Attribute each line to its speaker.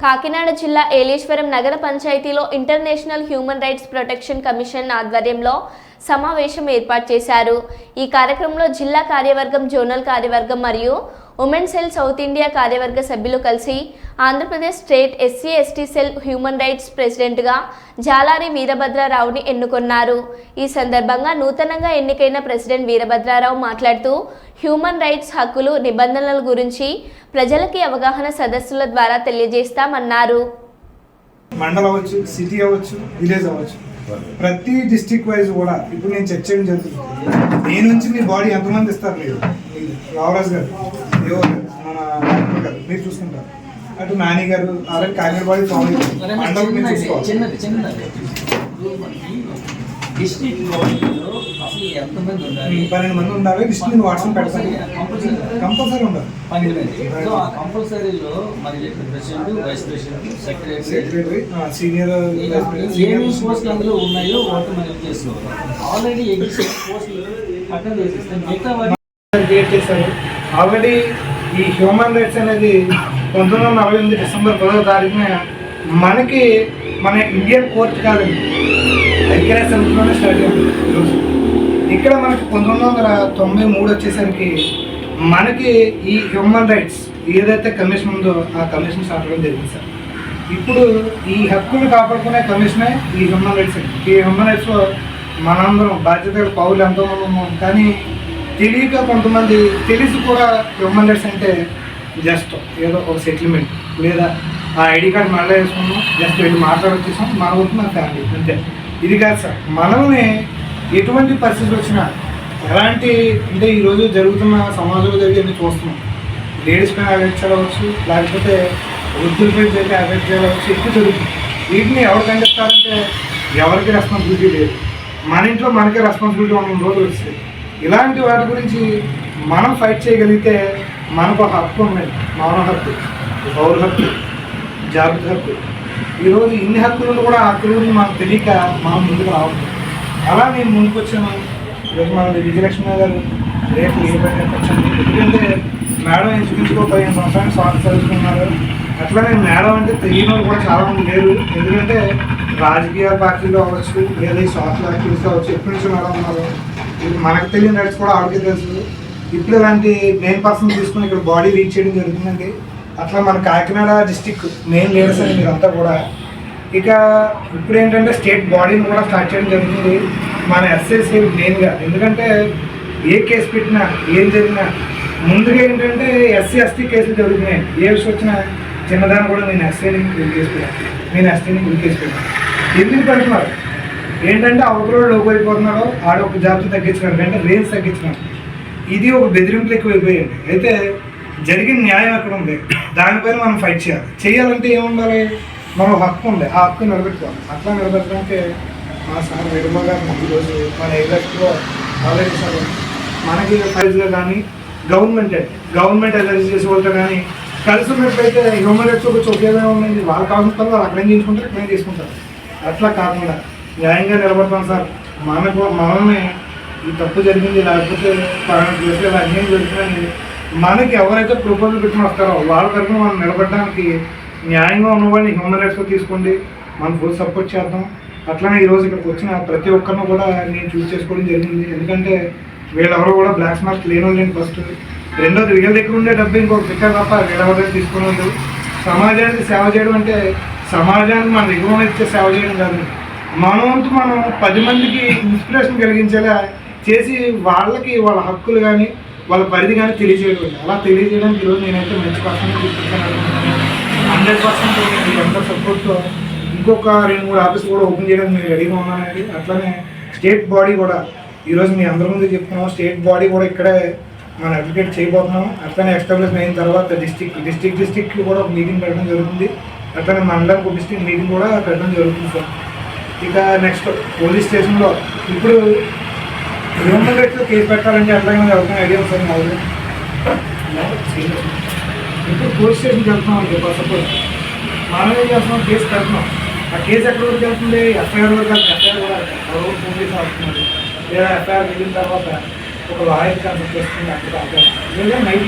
Speaker 1: కాకినాడ జిల్లా ఏలేశ్వరం నగర పంచాయతీలో international human rights protection commission ఆధ్వర్యంలో సమావేశం ఏర్పాటు చేశారు. ఈ కార్యక్రమంలో జిల్లా కార్యవర్గం జోనల్ కార్యవర్గం మరియు ఉమెన్ సెల్ సౌత్ ఇండియా కార్యవర్గ సభ్యులు కలిసి Andhra Pradesh state SC ST cell human rights ప్రెసిడెంట్గా జాలారి వీరభద్రారావుని ఎన్నుకున్నారు. ఈ సందర్భంగా నూతనంగా ఎన్నికైన ప్రెసిడెంట్ వీరభద్రారావు మాట్లాడుతూ హ్యూమన్ రైట్స్ హక్కులు నిబంధనల గురించి ప్రజలకి అవగాహన సదస్సుల ద్వారా తెలియజేస్తామన్నారు.
Speaker 2: మండలం అవ్వచ్చు సిటీ అవ్వచ్చు విలేజ్ అవ్వచ్చు. ప్రతి డిస్టిక్ వైజ్ కూడా ఇప్పుడు నేను చెక్ చేయడం జరుగుతుంది. మీ నుంచి మీ బాడీ ఎంతమంది ఇస్తారు మీరు రావరాజు గారు ఏవో గారు, మన డాక్టర్ గారు మీరు చూసుకుంటారు. అటు నాని గారు అలాగే కాకినాడ బాడీ ఫామ్ మండలం మీరు చూసుకోవాలి.
Speaker 3: చిన్నది చిన్నది. డిస్ట్రిక్ట్ అసలు ఎంతమంది ఉండాలి?
Speaker 2: పన్నెండు మంది ఉండాలి. నేను వాట్సాప్ పెడతాను
Speaker 3: కంపల్సరీ
Speaker 2: కంపల్సరీ ఉండాలి.
Speaker 3: పన్నెండు మంది. సో ఆ కంపల్సరీలో మరి president vice president secretary
Speaker 2: secretary senior
Speaker 3: ఏమేమి పోస్టులు అందులో ఉన్నాయో వాటి మనం చేసుకోవాలి ఆల్రెడీ ఎగ్జిస్టింగ్ పోస్టులు పక్కన చేసేస్తే. మిగతా
Speaker 2: క్రియేట్ చేశారు. ఆల్రెడీ ఈ హ్యూమన్ రైట్స్ అనేది పంతొమ్మిది వందల నలభై ఎనిమిది డిసెంబర్ పదవ తారీఖున మనకి మన ఇండియన్ కోర్టు కాదండి ఐక్యరాజ్య సమితిలోనే స్టార్ట్ అయింది ఇక్కడ మనకి పంతొమ్మిది వందల తొంభై మూడు వచ్చేసరికి మనకి ఈ హ్యూమన్ రైట్స్ ఏదైతే కమిషన్ ఉందో ఆ కమిషన్ స్టార్ట్ అవ్వడం జరిగింది సార్. ఇప్పుడు ఈ హక్కులు కాపాడుకునే కమిషనే ఈ హ్యూమన్ రైట్స్ అండి. ఈ హ్యూమన్ రైట్స్లో మనందరం బాధ్యత పౌరులు ఎంతోమంది ఉన్నాం. కానీ తెలియక కొంతమంది తెలిసి కూడా హ్యూమన్ రైట్స్ అంటే జస్ట్ ఏదో ఒక సెటిల్మెంట్ లేదా ఆ ఐడి కార్డ్ మళ్ళీ వేసుకున్నాం జస్ట్ వెళ్ళి మాట్లాడొచ్చేసాం మన వరకు ఫ్యామిలీ అంతే. ఇది కాదు సార్. మనల్ని ఎటువంటి పరిస్థితులు వచ్చినా ఎలాంటి అంటే ఈరోజు జరుగుతున్న సమాజంలో జరిగేది చూస్తున్నాం. లేడీస్ పైన అఫెక్ట్ చేయవచ్చు లేకపోతే వృద్ధులపై జరిగే అఫెక్ట్ చేయవచ్చు ఎక్కువ జరుగుతుంది. వీటిని ఎవరు ఖండిస్తారంటే ఎవరికి రెస్పాన్సిబిలిటీ లేదు. మన ఇంట్లో మనకే రెస్పాన్సిబిలిటీ ఉన్న రోజులు వస్తాయి. ఇలాంటి వాటి గురించి మనం ఫైట్ చేయగలిగితే మనకు ఒక హక్కు ఉన్నాయి మానవ హక్కు పౌర హక్కు జాగ్రత్త హక్కు. ఈరోజు ఇన్ని హక్కులను కూడా ఆ హక్కుల గురించి తెలియక మనం ముందుకు రావద్దు. అలా నేను ముందుకు వచ్చాను ఈరోజు మన విజయలక్ష్మి గారు రేపు ఏ వచ్చాను ఎందుకంటే మేడం ఇంచుమించుకో పదిహేను సంవత్సరాలు స్వార్థ చదువుకున్నారు అట్లానే మేడం అంటే తెలియని వాళ్ళు కూడా చాలామంది లేరు. ఎందుకంటే రాజకీయ పార్టీలో అవ్వచ్చు లేదా ఈ సోషల్ యాక్టివిటీస్ అవ్వచ్చు ఎప్పటి నుంచి మేడం ఉన్నారు. ఇది మనకు తెలియని రైట్స్ కూడా ఆవిడకి తెలుసు. ఇప్పుడు ఇలాంటి మెయిన్ పర్సన్ తీసుకుని ఇక్కడ బాడీ రీచ్ చేయడం జరుగుతుందండి. అట్లా మన కాకినాడ డిస్టిక్ మెయిన్ లీడర్స్ అండి మీరంతా కూడా. ఇక ఇప్పుడు ఏంటంటే స్టేట్ బాడీని కూడా స్టార్ట్ చేయడం జరుగుతుంది. మన ఎస్ఎస్సీ మెయిన్గా ఎందుకంటే ఏ కేసు పెట్టినా ఏం జరిగినా ముందుగా ఏంటంటే ఎస్సీ ఎస్టీ కేసులు జరుగుతున్నాయి. ఏ విషయం వచ్చినా చిన్నదాన్ని కూడా నేను ఎస్సీని గురి కేసు పెట్టాను. నేను ఎస్టీని గురి కేసు పెట్టాను. ఎందుకు పెడుతున్నారు? ఏంటంటే అవతల లోపు అయిపోతున్నాడు ఆడ ఒక జాబ్ తగ్గించినాడు అంటే రేంజ్ తగ్గించినాడు ఇది ఒక బెదిరింపులు ఎక్కువైపోయింది అయితే జరిగిన న్యాయం ఎక్కడ ఉంది? దానిపైన మనం ఫైట్ చేయాలి. చేయాలంటే ఏముండాలి? మనం హక్కు ఉంది ఆ హక్కు నిలబెట్టుకోవాలి. అట్లా నిలబెట్టడానికి మా సార్ విడుమ గారు ఈరోజు మన ఎలక్ట్లో ఆల్రెడీ సార్ మనకి ఫైల్స్గా కానీ గవర్నమెంట్ గవర్నమెంట్ ఎలర్జీ చేసే వాళ్ళతో కానీ కలిసి ఉన్నట్లయితే హ్యూమన్ రైట్స్ ఒక ఒకేలా ఉందండి వాళ్ళు కావాల్సిన వాళ్ళు అక్కడేం చేసుకుంటారు? ఇక్కడేం చేసుకుంటారు. అట్లా కాకుండా న్యాయంగా నిలబడతాం సార్. మనకు మనల్ని ఈ తప్పు జరిగింది లేకపోతే పలానా అన్యాయం జరుగుతుందని మనకి ఎవరైతే ప్రపోజల్ పెట్టుకుని వస్తారో వాళ్ళ తరఫున మనం నిలబడడానికి న్యాయంగా ఉన్నవాడిని హ్యూమన్ రైట్స్లో తీసుకోండి. మనం ఫుల్ సపోర్ట్ చేద్దాం. అట్లానే ఈరోజు ఇక్కడికి వచ్చిన ప్రతి ఒక్కరిని కూడా నేను చూస్ చేసుకోవడం జరిగింది. ఎందుకంటే వీళ్ళెవరో కూడా బ్లాక్ మార్క్స్ లేని ఫస్ట్ రెండోది వీళ్ళ దగ్గర ఉండే డబ్బు ఇంకొక పిక్కర్ తప్ప వీళ్ళెవరైనా తీసుకుని సమాజానికి సేవ చేయడం అంటే సమాజానికి మన దగ్గర ఇచ్చే సేవ చేయడం కాదు. మనంతు మనం పది మందికి ఇన్స్పిరేషన్ కలిగించేలా చేసి వాళ్ళకి వాళ్ళ హక్కులు కానీ వాళ్ళ పరిధి కానీ తెలియజేయడం అలా తెలియజేయడానికి ఈరోజు నేనైతే మంచి పర్సన్ హండ్రెడ్ పర్సెంట్ ఎంత సపోర్ట్తో ఇంకొక రెండు మూడు ఆఫీస్ కూడా ఓపెన్ చేయడానికి మీరు రెడీగా ఉన్నానండి. అట్లనే స్టేట్ బాడీ కూడా ఈరోజు మీ అందరి ముందు చెప్తున్నాం స్టేట్ బాడీ కూడా ఇక్కడే మనం అడ్వకేట్ చేయబోతున్నాం అట్లనే ఎస్టాబ్లిష్ అయిన తర్వాత డిస్టిక్ డిస్టిక్ డిస్టిక్ కూడా ఒక మీటింగ్ పెట్టడం జరుగుతుంది. అట్లనే మండలం డిస్టిక్ మీటింగ్ కూడా పెట్టడం జరుగుతుంది సార్. ఇక నెక్స్ట్ పోలీస్ స్టేషన్లో ఇప్పుడు హ్యూమన్ రైట్స్లో కేసు పెట్టాలంటే ఎట్లాగైనా ఎవరికైనా ఐడియా వస్తుంది మాకు ఇప్పుడు పోలీస్ స్టేషన్కి వెళ్తున్నాం అంటే సపోజ్ మనం ఏం చేస్తున్నాం కేసు పెడుతున్నాం ఆ కేసు ఎక్కడ వరకు వెళ్తుంది? ఎఫ్ఐఆర్ వరకు ఎఫ్ఐఆర్ కూడా ఎవరో ఫోన్ చేసి వస్తున్నారు లేదా ఎఫ్ఐఆర్ వెళ్ళిన తర్వాత ఒక లాయర్ కన్సల్ట్ చేస్తుంది అక్కడ లేదా నైట్